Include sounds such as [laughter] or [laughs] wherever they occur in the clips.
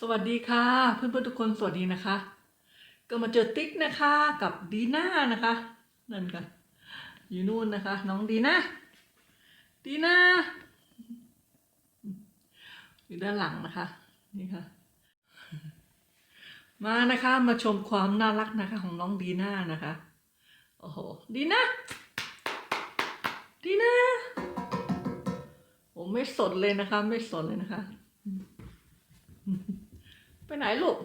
สวัสดีค่ะ เพื่อนๆทุกคนสวัสดีนะคะ ก็มาเจอติ๊กนะคะกับดีน่านะคะนั่นค่ะอยู่นู่นนะคะ น้องดีน่าดีน่าอยู่ด้านหลังนะคะ นี่ค่ะ มานะคะมาชมความน่ารักนะคะของน้องดีน่านะคะโอ้โหดีน่าดีน่าโอ้ไม่สนเลยนะคะ ไม่สนเลยนะคะ ไปไหนลูก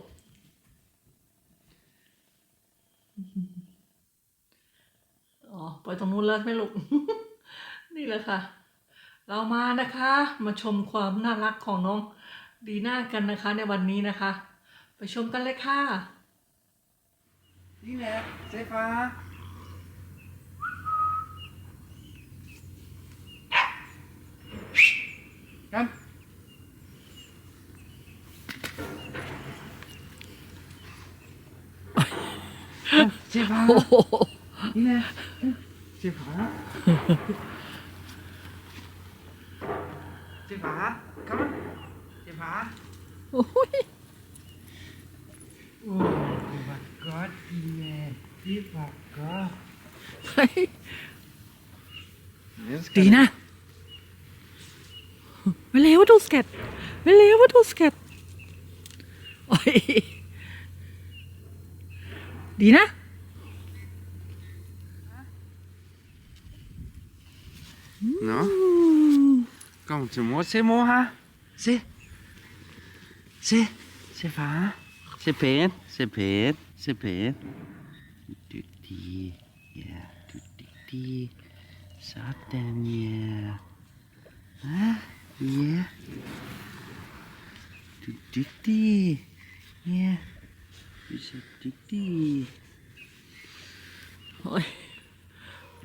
อ๋อ ไปตรงนู้นแล้วไม่ลูก นี่แหละค่ะ เรามานะคะ มาชมความน่ารักของน้องดีน่ากันนะคะ ในวันนี้นะคะ ไปชมกันเลยค่ะ นี่แหละเซฟ้าครับ เซฟ้าโอ้โหนี่แหละเซฟ้าเซฟ้า come on เซฟ้าโอ้ยโอ้ my god ดีแม่ดีมากก็เฮ้ยดีนะมาเร็วดูสเก็ตมาเร็วดูสเก็ตโอ้ยดีนะ Còn chỉ mua xe mua ha? Xe. Xe. Xe phá. Xe phết Xe phết Xe phết. Tuyệt đi Yeah Tuyệt đi đi Sát đen yeah Hả? Yeah Tuyệt đi đi Yeah Tuyệt đi Ôi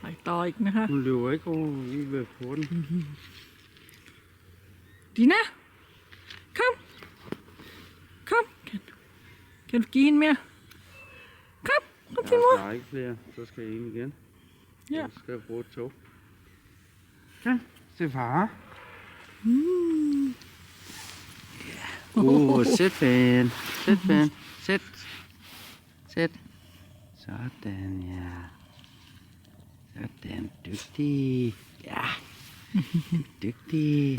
Mày to nữa ha. Lưới con về khốn [laughs] ะ kom kom kan kan du give en mere kom kom til mor Der er ikke flere. Så skal jeg ind igen. ja Så skal jeg bruge et tog. Kan. Se far. Uh, sæt fan. Sæt fan. Sæt. Sæt. Sådan, ja. Sådan, dygtig. Ja. Dygtig.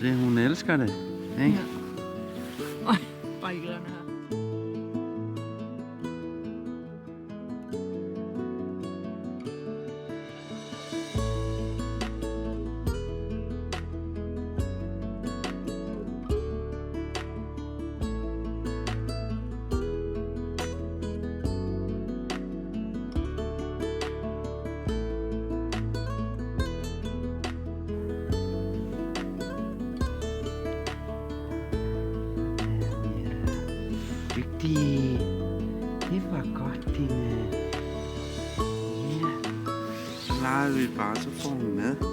Se, er hun elsker det. Ikke? Ja. Øj, bare ikke à, il va se former.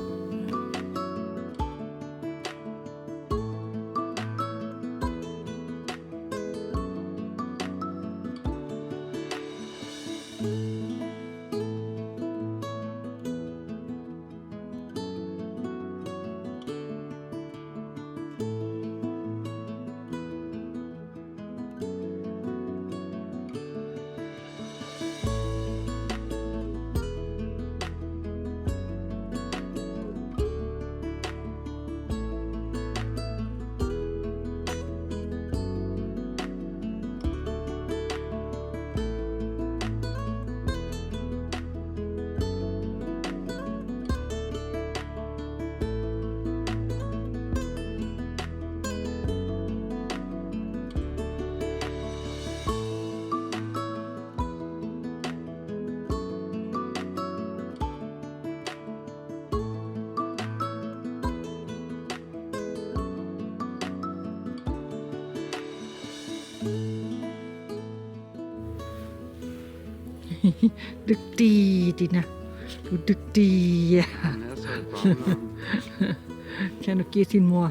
ดึกดีดีนะดูดึกดีอะแค่นกี้ทินมัว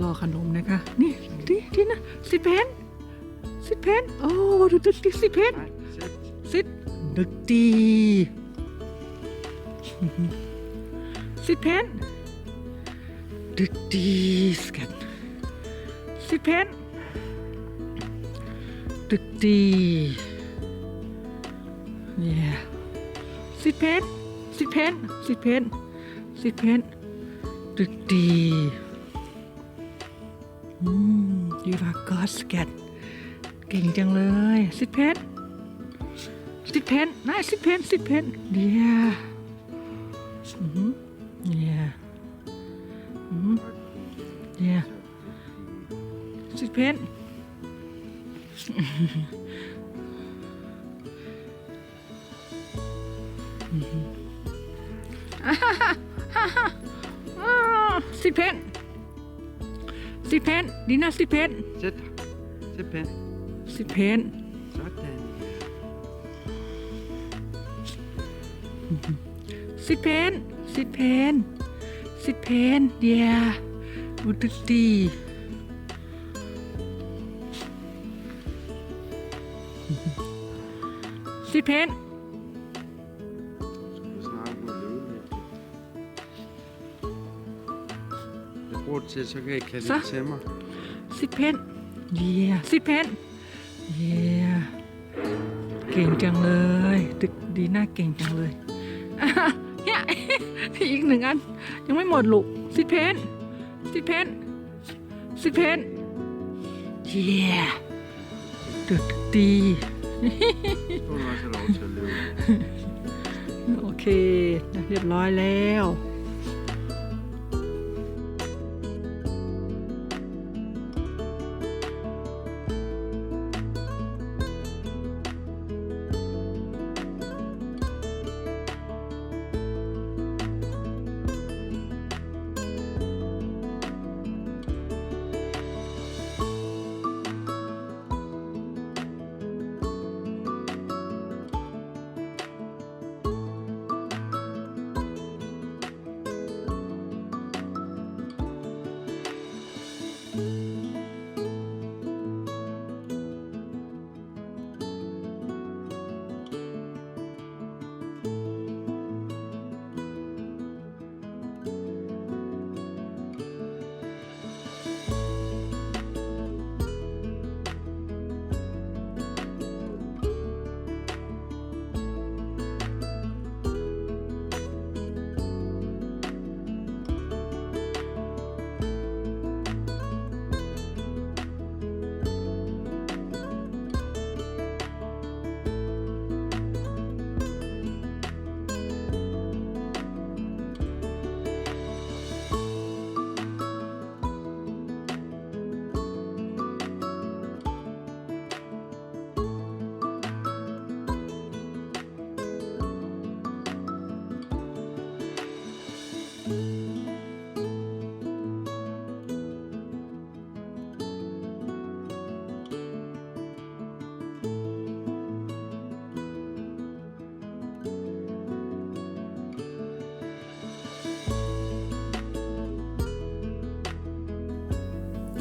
รอขนมนะคะ นี่ดีดีนะสิเพนสิเพนโอ้ดูดึกดีสิเพนซิดึกดี ซิเพนดึกดีสกัน สิเพนดึกดีเนี่ยสิเพนสิเพนสิเพนสิเพนดึกดีอืมยูรากอสแกันเก่งจังเลยสิเพนสิเพนนายสิเพนสิเพนเดีย Mhm. Yeah. Mhm. Sit pen. Sit pen. Sit pen. Dina sit pen. Sätt. Sätt pen. Sit pen. Sådan. Sit pen. Sit pen. Sit pen. Yeah. ดูตึกดีสิเพน Skal snart gå og løbe lidt. Jeg bruger det til, så kan I kalde Så. det til mig. สิเพนเย่สิเพนเย่เก่งจังเลยตึกดีน่าเก่งจังเลยอะเนี่ยอีกหนึ่งอัน ยังไม่หมดลูกสิเพนสิเพนสิเพนเย่ตึกดี โอเค เรียบร้อยแล้ว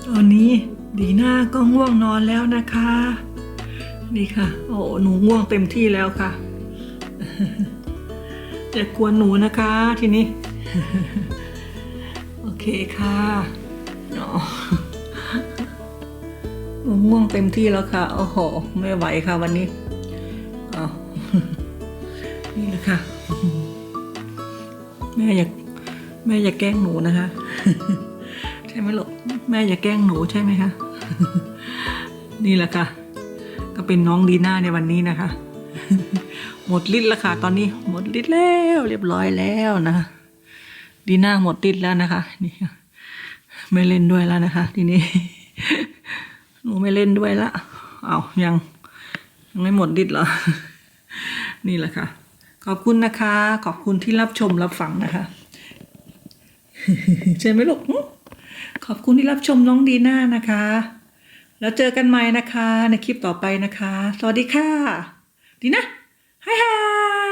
ตอนนี้ดีน่าก็ง่วงนอนแล้วนะคะ นี่ค่ะ โอ้หนูง่วงเต็มที่แล้วค่ะอย่ากวนหนูนะคะทีนี้ โอเคค่ะหนูง่วงเต็มที่แล้วค่ะ โอ้โห ไม่ไหวค่ะวันนี้อ้านี่แหละค่ะ แม่อยากแม่อยากแกล้งหนูนะคะ ใช่ไหมลูก แม่อย่าแกล้งหนูใช่ไหมคะ นี่แหละค่ะ ก็เป็นน้องดีน่าในวันนี้นะคะ หมดฤทธิ์แล้วค่ะ ตอนนี้หมดฤทธิ์แล้วเรียบร้อยแล้วนะดีน่าหมดฤทธิ์แล้วนะคะ นี่ไม่เล่นด้วยแล้วนะคะ ทีนี้ หนูไม่เล่นด้วยละเอายังยังไม่หมดฤทธิ์เหรอ นี่แหละค่ะ ขอบคุณนะคะ ขอบคุณที่รับชมรับฟังนะคะ ใช่ไหมลูก ขอบคุณที่รับชมน้องดีน่านะคะ แล้วเจอกันใหม่นะคะในคลิปต่อไปนะคะ สวัสดีค่ะ ดีนะฮายฮาย